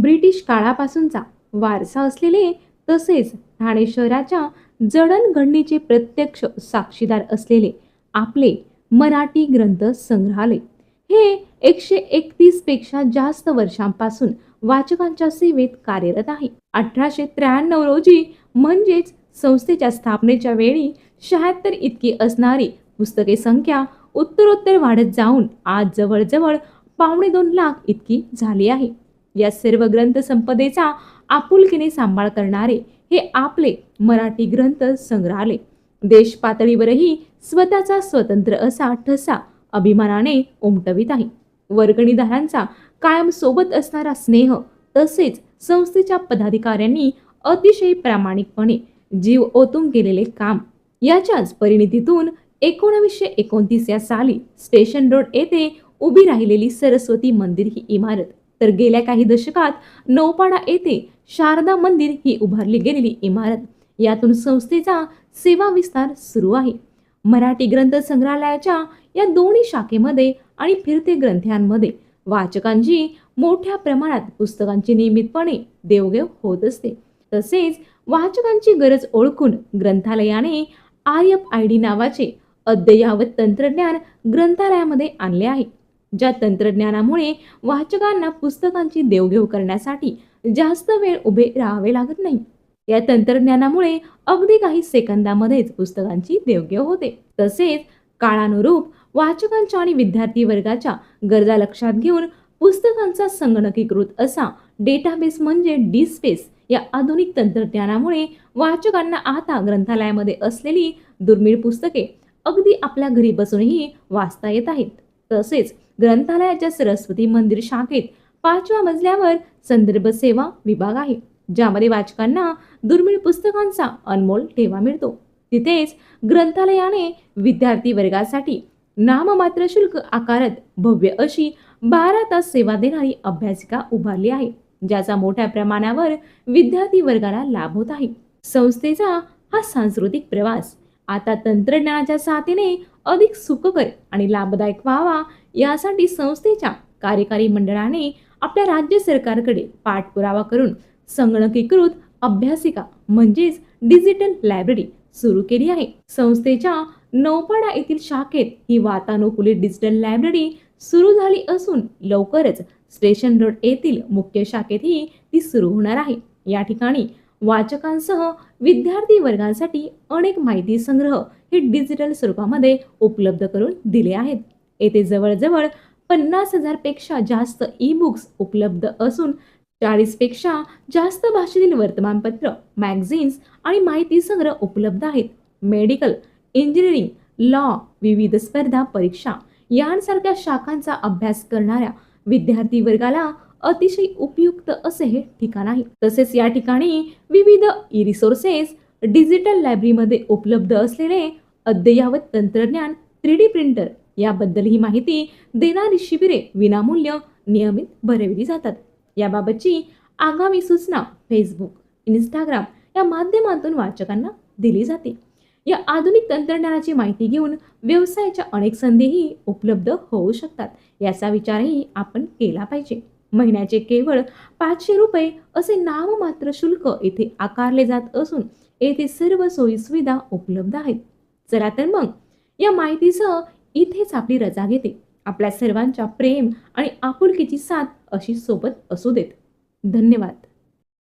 British काळापासूनचा वारसा असलेले तसेच ठाणे शहराच्या जडणघडणीचे प्रत्यक्ष साक्षीदार असलेले आपले मराठी ग्रंथ संग्रहालय. हे एकशे एकतीसपेक्षा जास्त वर्षांपासून वाचकांच्या सेवेत कार्यरत आहे. अठराशे त्र्याण्णव रोजी म्हणजेच संस्थेच्या स्थापनेच्या वेळी शहात्तर इतकी असणारी पुस्तके संख्या उत्तरोत्तर वाढत जाऊन आज जवळजवळ पावणे दोन लाख इतकी झाली आहे. या सर्व ग्रंथसंपदेचा आपुलकीने सांभाळ करणारे हे आपले मराठी ग्रंथ संग्रहालय. देश पातळीवरही स्वतःचा स्वतंत्र असा ठसा अभिमानाने उमटवित आहे. वर्गणीदारांचा कायम सोबत असणारा स्नेह तसेच संस्थेच्या पदाधिकाऱ्यांनी अतिशय प्रामाणिकपणे जीव ओतून केलेले काम याच्याच परिणितीतून एकोणवीसशे एकोणतीस या साली स्टेशन रोड येथे उभी राहिलेली सरस्वती मंदिर ही इमारत तर गेल्या काही दशकात नौपाडा येथे शारदा मंदिर ही उभारली गेलेली इमारत. यातून संस्थेचा सेवा विस्तार सुरू आहे. मराठी ग्रंथ संग्रहालयाच्या या दोन्ही शाखेमध्ये आणि फिरते ग्रंथांमध्ये वाचकांची मोठ्या प्रमाणात पुस्तकांची नियमितपणे देवघेव होत असते. तसेच वाचकांची गरज ओळखून ग्रंथालयाने आर एफ आय डी नावाचे अद्ययावत तंत्रज्ञान ग्रंथालयामध्ये आणले आहे. ज्या तंत्रज्ञानामुळे वाचकांना पुस्तकांची देवघेव करण्यासाठी जास्त वेळ उभे राहावे लागत नाही. या तंत्रज्ञानामुळे अगदी काही सेकंदामध्येच पुस्तकांची देवघेव होते. तसेच काळानुरूप वाचकांच्या आणि विद्यार्थी वर्गाच्या गरजा लक्षात घेऊन पुस्तकांचा संगणकीकृत असा डेटाबेस म्हणजे डी स्पेस या आधुनिक तंत्रज्ञानामुळे वाचकांना आता ग्रंथालयामध्ये असलेली दुर्मिळ पुस्तके अगदी आपल्या घरी बसूनही वाचता येत आहेत. तसेच ग्रंथालयाच्या सरस्वती मंदिर शाखेत पाचव्या मजल्यावर संदर्भ सेवा विभाग आहे ज्यामध्ये वाचकांना दुर्मिळ पुस्तकांचा अनमोल ठेवा मिळतो. तिथेच ग्रंथालयाने विद्यार्थी वर्गासाठी नाममात्र शुल्क आकारत भव्य अशी बारा तास सेवा देणारी अभ्यासिका उभारली आहे ज्याचा मोठ्या प्रमाणावर विद्यार्थी वर्गाला लाभ होत आहे. संस्थेचा हा सांस्कृतिक प्रवास आता तंत्रज्ञानाच्या साथीने अधिक सुखकर आणि लाभदायक व्हावा यासाठी संस्थेच्या कार्यकारी मंडळाने आपल्या राज्य सरकारकडे पाठपुरावा करून संगणकीकृत अभ्यासिका म्हणजेच डिजिटल लायब्ररी सुरू केली आहे. संस्थेच्या नौपाडा येथील शाखेत ही वातानुकूलित डिजिटल लायब्ररी सुरू झाली असून लवकरच स्टेशन रोड येथील मुख्य शाखेतही ती सुरू होणार आहे. या ठिकाणी वाचकांसह विद्यार्थी वर्गांसाठी अनेक माहिती संग्रह हे डिजिटल स्वरूपामध्ये उपलब्ध करून दिले आहेत. येथे जवळजवळ पन्नास हजारपेक्षा जास्त ई बुक्स उपलब्ध असून चाळीसपेक्षा जास्त भाषेतील वर्तमानपत्र मॅगझिन्स आणि माहिती संग्रह उपलब्ध आहेत. मेडिकल इंजिनिअरिंग लॉ विविध स्पर्धा परीक्षा यांसारख्या शाखांचा अभ्यास करणाऱ्या विद्यार्थी वर्गाला अतिशय उपयुक्त असे हे ठिकाण आहे. तसेच या ठिकाणी विविध ई रिसोर्सेस डिजिटल लायब्ररीमध्ये उपलब्ध असलेले अद्ययावत तंत्रज्ञान थ्री डी प्रिंटर याबद्दल ही माहिती देणारी शिबिरे विनामूल्य नियमित भरविली जातात. याबाबतची आगामी सूचना फेसबुक इंस्टाग्राम या माध्यमातून वाचकांना दिली जाते. या आधुनिक तंत्रज्ञानाची माहिती घेऊन व्यवसायाच्या अनेक संधीही उपलब्ध होऊ शकतात. याचा विचारही आपण केला पाहिजे. महिन्याचे केवळ पाचशे रुपये असे नाममात्र शुल्क येथे आकारले जात असून येथे सर्व सोयी सुविधा उपलब्ध आहेत. चला तर मग या माहितीसह इथेच आपली रजा घेते. आपल्या सर्वांच्या प्रेम आणि आपुलकीची साथ अशी सोबत असू देत. धन्यवाद.